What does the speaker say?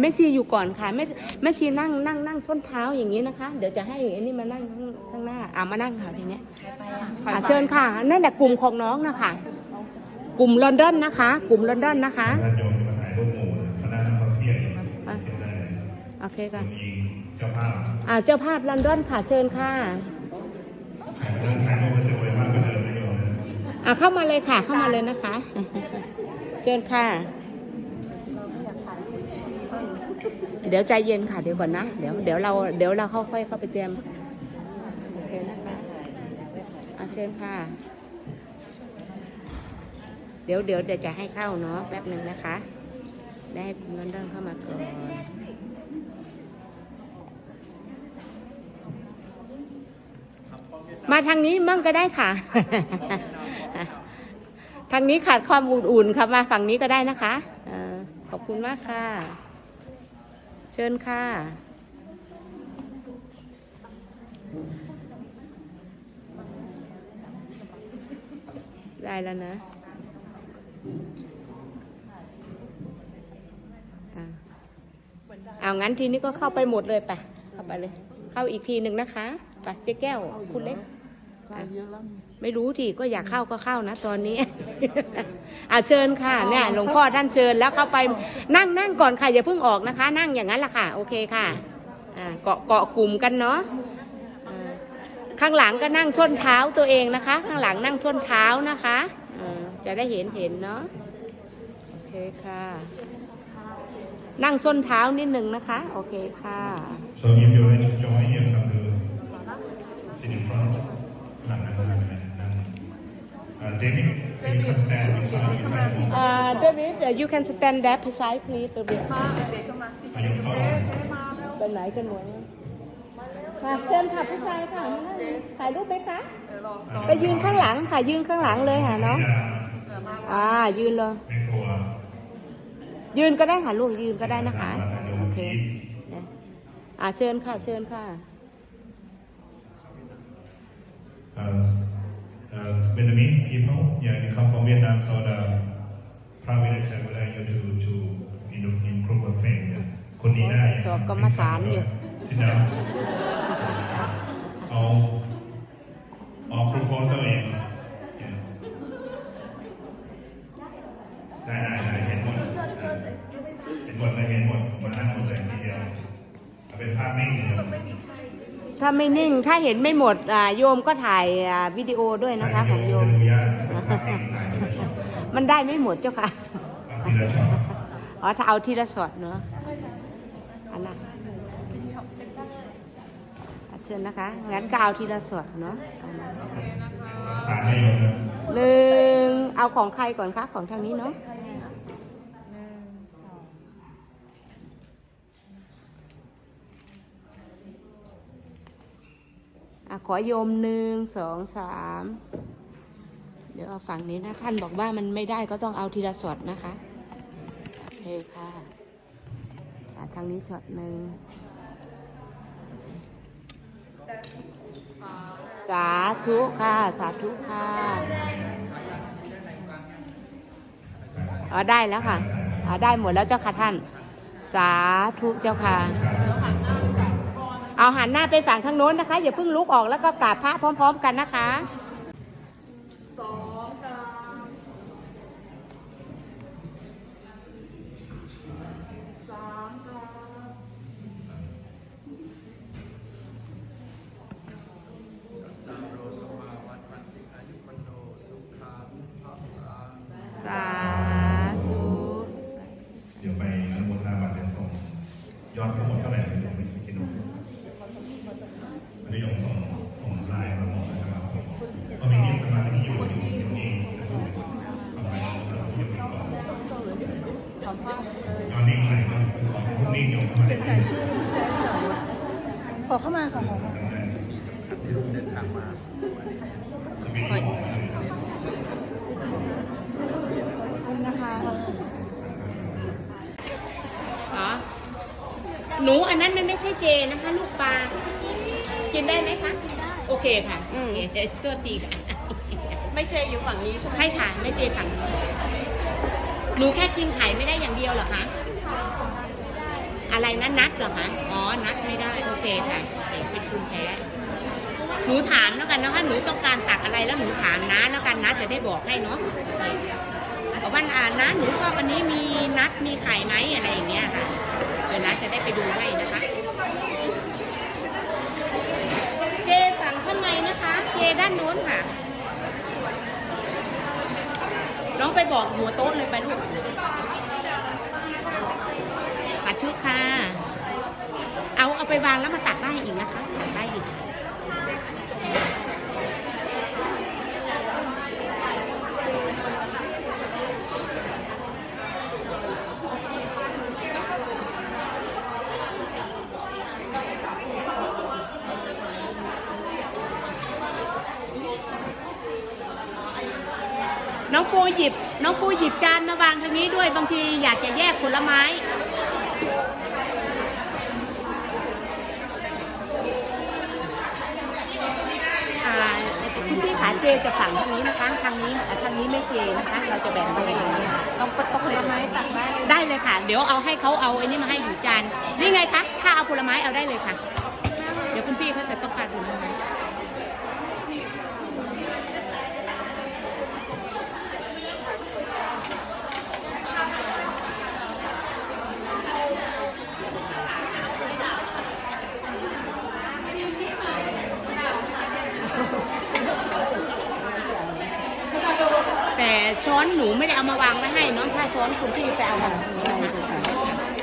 แม่ชีอยู่ก่อนค่ะแม่แม่ชีนั่งนั่งนั่งส้นเท้าอย่างนี้นะคะ เดี๋ยวจะให้อันนี้มานั่งข้างข้างหน้าอ่ามานั่งค่ะทีเนี้ยอะเชิญค่ะนั่นแหละกลุ่มของน้องนะคะกลุ่มลอนดอนนะคะ กลุ่มลอนดอนนะคะญาติโยมจะมาถ่ายรูปหมู่คณะนักท่องเที่ยวอะเห็นได้เลยโอเคค่ะมีเจ้าภาพอ่าเจ้าภาพลอนดอนค่ะเชิญค่ะถ่ายรูปถ่ายรูปมันจะรวยมากกว่าเดิมนะโยมนะอ่าเข้ามาเลยค่ะเข้ามาเลยนะคะ เชิญค่ะ เดี๋ยวใจเย็นค่ะเดี๋ยวก่อนนะ เดี๋ยวเดี๋ยวเราเดี๋ยวเราเข้าค่อยเข้าไปเตรียมโอเคนะคะอาเชิญค่ะ เดี๋ยวเดี๋ยวเดี๋ยวจะให้เข้าเนาะแป๊บหนึ่งนะคะ ได้คุณลอนดอนเข้ามาก่อนมาทางนี้มั่งก็ได้ค่ะ ทางนี้ขาดความอุ่นๆค่ะมาฝั่งนี้ก็ได้นะคะขอบคุณมากค่ะ เชิญค่ะ ได้แล้วนะเอางั้นทีนี้ก็เข้าไปหมดเลยไป เข้าไปเลย เข้าอีกทีหนึ่งนะคะ ไปเจ๊แก้ว คุณเล็ก ไม่รู้ทีก็อยากเข้าก็เข้านะตอนนี้ อ่าเชิญค่ะเนี่ยหลวงพ่อท่านเชิญแล้วเข้าไปนั่งนั่งก่อนค่ะอย่าเพิ่งออกนะคะ นั่งอย่างนั้นแหละค่ะ โอเคค่ะอ่าเกาะเกาะกลุ่มกันเนาะอ่าข้างหลังก็นั่งส้นเท้าตัวเองนะคะ ข้างหลังนั่งส้นเท้านะคะอ่าจะได้เห็นเห็นเนาะโอเคค่ะ นั่งส้นเท้านิดหนึ่งนะคะ โอเคค่ะ So if you're ready to join here come to sit in front David can you come stand beside beside me อ่า David you can stand there beside please David อายุเท่าไหร่ไปไหนกันหมดค่ะเชิญค่ะผู้ชายค่ะมานั่งถ่ายรูปไหมคะไปยืนข้างหลังค่ะ ยืนข้างหลังเลยค่ะน้องอ่ายืนเลยไม่กลัวยืนก็ได้ค่ะลูกยืนก็ได้นะคะ โอเคเนี่ยอ่าเชิญค่ะ เชิญค่ะ Uh, uh, Vietnamese people, yeah, you come from Vietnam, so the prime minister would like you to to in in group of friends. Yeah. คนนี้ได้สอบกรรมฐานอยู่ Sit down. เอาเอากรุ๊ปโฟโต้เอง Yeah. ได้ได้ได้เห็นหมดเห็นหมดเลยเห็นหมดมานั่งหมดเลยทีเดียวเอาเป็นภาพนิ่งเลย ถ้าไม่นิ่งถ้าเห็นไม่หมดอ่าโยมก็ถ่ายอ่าวิดีโอด้วยนะคะ ของโยมจะดูยากภาพนิ่งถ่ายทีละช็อตมันได้ไม่หมดเจ้าค่ะเอาทีละช็อตอ๋อถ้าเอาทีละช็อตเนาะอันนั้นอะเชิญนะคะงั้นก็เอาทีละช็อตเนาะเอานะสารให้โยมนะหนึ่งเอาของใครก่อนคะของทางนี้เนาะ อะขอโยมหนึ่งสองสามเดี๋ยวเอาฝั่งนี้นะท่านบอกว่ามันไม่ได้ก็ต้องเอาทีละช็อตนะคะโอเคค่ะอะทางนี้ช็อตหนึ่งสาธุค่ะ สาธุค่ะอ๋อได้แล้วค่ะอ๋อได้หมดแล้วเจ้าค่ะท่าน สาธุเจ้าค่ะ เอาหันหน้าไปฝั่งทางโน้นนะคะ อย่าเพิ่งลุกออกแล้วก็กราบพระพร้อม ๆ กันนะคะ สาธุ เดี๋ยวไปอนุโมทนาบัตรเดี๋ยวส่งยอดทั้งหมดเท่าไหร่เดี๋ยวส่งไปที่โน้นอันนี้โยมส่งส่งไลน์มาหมดนะครับก็มีที่สมาธิอยู่อยู่อยู่นี่นะครับทำไมเราอยู่นี่ก่อนยอดนิ่งไหนก็ ขอพวกนิ่งโยมเข้ามาขอเข้ามาค่ะขอเข้ามาจะมีขอบคุณนะคะหนูอันนั้นมันไม่ใช่เจนะคะ ลูกปลา กินได้ไหมคะ โอเคค่ะ อืมโอเคตัวตีค่ะ ไม่เจอยู่ฝั่งนี้ใช่ไหมใช่ค่ะ ไม่เจฝั่งนี้ หนูแค่กินไข่ไม่ได้อย่างเดียวเหรอคะอะไรนะนัดเหรอคะอ๋อนัดไม่ได้โอเคค่ะเป็นภูมิแพ้หนูถามแล้วกันนะคะหนูต้องการตักอะไรแล้วหนูถามนะแล้วกันนะจะได้บอกให้เนาะบอกว่าอ่านะหนูชอบอันนี้มีนัดมีไข่ไหมอะไรอย่างเงี้ยค่ะเดี๋ยวนะจะได้ไปดูให้นะคะ เจฝั่งข้างในนะคะ เจด้านโน้นค่ะ น้องไปบอกหัวโต๊ะเลยไปลูกอัดชุดค่ะ เอาเอาไปวางแล้วมาตัดอีกนะคะ ตักได้อีก น้องปูหยิบ น้องปูหยิบจานมาวางทางนี้ด้วยบางทีอยากจะแยกผลไม้คุณพี่ขาเจจะฝั่งทางนี้นะคะทางนี้อ่ทางนี้ไม่เจนะคะ เราจะแบ่งไปอย่างนี้ต้องกดตกผลไม้ตักได้ได้เลยค่ะ เดี๋ยวเอาให้เขาเอาไอ้นี่มาให้อยู่จานนี่ไงคะถ้าเอาผลไม้เอาได้เลยค่ะ เดี๋ยวคุณพี่เขาจะต้องการผลไม้ แต่ ช้อนหนูไม่ได้เอามาวางไว้ให้น้องถ้าช้อนคุณพี่ไปเอามานะคะ